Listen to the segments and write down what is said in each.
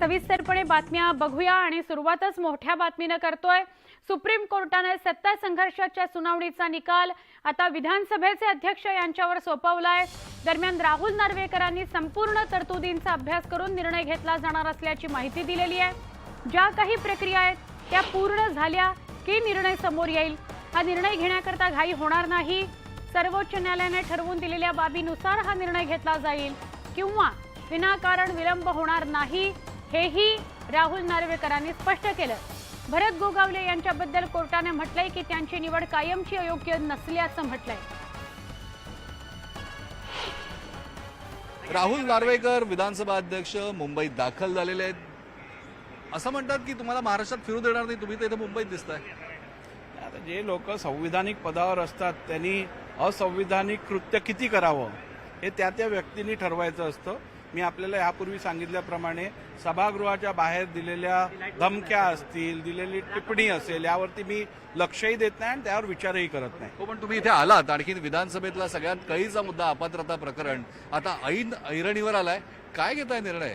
सविस्तरपणे बातम्या बघूया आणि सुरुवातच मोठ्या बातमीनं करतोय. सुप्रीम कोर्टाने सत्ता संघर्षाच्या सुनावणीचा निकाल आता विधानसभेचे अध्यक्ष यांच्यावर सोपवलाय. दरम्यान राहुल नार्वेकरांनी संपूर्ण तरतुदींचा अभ्यास करून निर्णय घेतला जाणार असल्याची माहिती दिलेली आहे. ज्या काही प्रक्रिया आहेत त्या पूर्ण झाल्या की निर्णय समोर येईल. हा निर्णय घेण्याकरता घाई होणार नाही. सर्वोच्च न्यायालयाने ठरवून दिलेल्या बाबीनुसार हा निर्णय घेतला जाईल किंवा विनाकारण विलंब होणार नाही. हेही राहुल नार्वेकरांनी स्पष्ट केलं. भरत गोगावले यांच्याबद्दल कोर्टाने म्हटलंय की त्यांची निवड कायमची अयोग्य नसल्याचं म्हटलंय. राहुल नार्वेकर विधानसभा अध्यक्ष मुंबईत दाखल झालेले आहेत. असं म्हणतात की तुम्हाला महाराष्ट्रात फिरू देणार नाही तुम्ही तर इथे मुंबईत दिसताय. आता जे लोक संविधानिक पदावर असतात त्यांनी असंविधानिक कृत्य किती करावं हे त्या त्या व्यक्तींनी ठरवायचं असतं. मी आपल्याला यापूर्वी सांगितल्याप्रमाणे सभागृहाच्या बाहेर दिलेल्या धमक्या असतील दिलेली टिप्पणी असेल यावरती मी लक्षही देत नाही आणि त्यावर विचारही करत नाही. हो पण तुम्ही इथे आलात. आणखी विधानसभेतला सगळ्यात कळीचा मुद्दा अपात्रता प्रकरण. आता ऐन ऐरणीवर आलाय. काय घेताय निर्णय?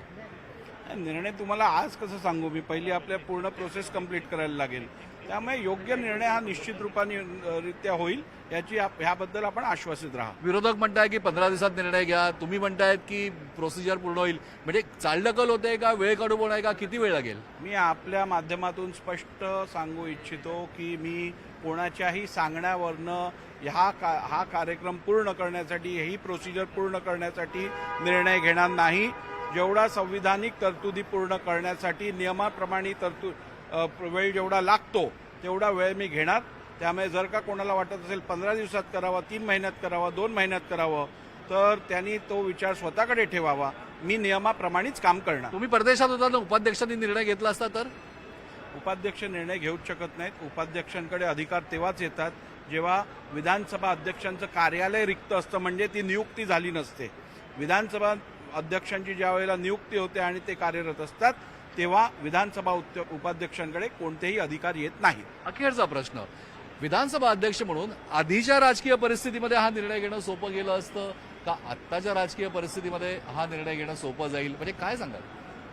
निर्णय तुम्हाला आज कसं सांगू? मी पहिली आपल्या पूर्ण प्रोसेस कंप्लीट करायला लागेल. त्यामुळे योग्य निर्णय हा निश्चित रूपाने रित्या होईल. याची आप- ह्याबद्दल आपण आश्वासित राहा. विरोधक म्हणताय की पंधरा दिवसात निर्णय घ्या. तुम्ही म्हणतायत की प्रोसिजर पूर्ण होईल. म्हणजे चालढकल होते का? वेळ काढू आहे का? किती वेळ लागेल? मी आपल्या माध्यमातून स्पष्ट सांगू इच्छितो की मी कोणाच्याही सांगण्यावरनं ह्या का हा कार्यक्रम पूर्ण करण्यासाठी ही प्रोसिजर पूर्ण करण्यासाठी निर्णय घेणार नाही. जेवढा संविधानिक तरतुदी पूर्ण करण्यासाठी नियमाप्रमाणे तरतूद अ, वेळ जेवढा लागतो तेवढा वेळ मी घेणार. त्यामुळे जर का कोणाला वाटत असेल पंधरा दिवसात करावा तीन महिन्यात करावा दोन महिन्यात करावं तर त्यांनी तो विचार स्वतःकडे ठेवावा. मी नियमाप्रमाणेच काम करणार. तुम्ही परदेशात होता उपाध्यक्षांनी निर्णय घेतला असता तर? उपाध्यक्ष निर्णय घेऊच शकत नाहीत. उपाध्यक्षांकडे अधिकार तेव्हाच येतात जेव्हा विधानसभा अध्यक्षांचं कार्यालय रिक्त असतं म्हणजे ती नियुक्ती झाली नसते. विधानसभा अध्यक्षांची ज्या वेळेला नियुक्ती होते आणि ते कार्यरत असतात तेव्हा विधानसभा उपाध्यक्षांकडे कोणतेही अधिकार येत नाहीत. अखेरचा प्रश्न. विधानसभा अध्यक्ष म्हणून आधीच्या राजकीय परिस्थितीमध्ये हा निर्णय घेणं सोपं गेलं असतं का आत्ताच्या राजकीय परिस्थितीमध्ये हा निर्णय घेणं सोपं जाईल? म्हणजे काय सांगाल?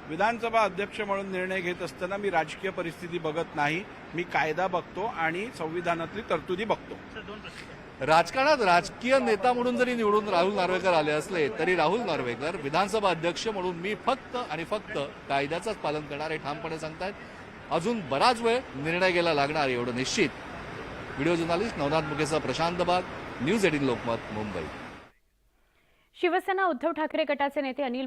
विधानसभा अध्यक्ष म्हणून निर्णय घेत असताना मी राजकीय परिस्थिती बघत नाही. मी कायदा बघतो आणि संविधानातली तरतुदी बघतो. राजकारणात राजकीय नेता म्हणून जरी निवडून राहुल नार्वेकर आले असले तरी राहुल नार्वेकर विधानसभा अध्यक्ष म्हणून मी फक्त आणि फक्त कायद्याचंच पालन करणार हे ठामपणे सांगतायत. अजून बराच वेळ निर्णय घ्यायला लागणार एवढं निश्चित. व्हिडिओ जर्नालिस्ट नवनाथ मुकेचा प्रशांत बाग न्यूज एटीन लोकमत मुंबई. शिवसेना उद्धव ठाकरे गटाचे नेते अनिल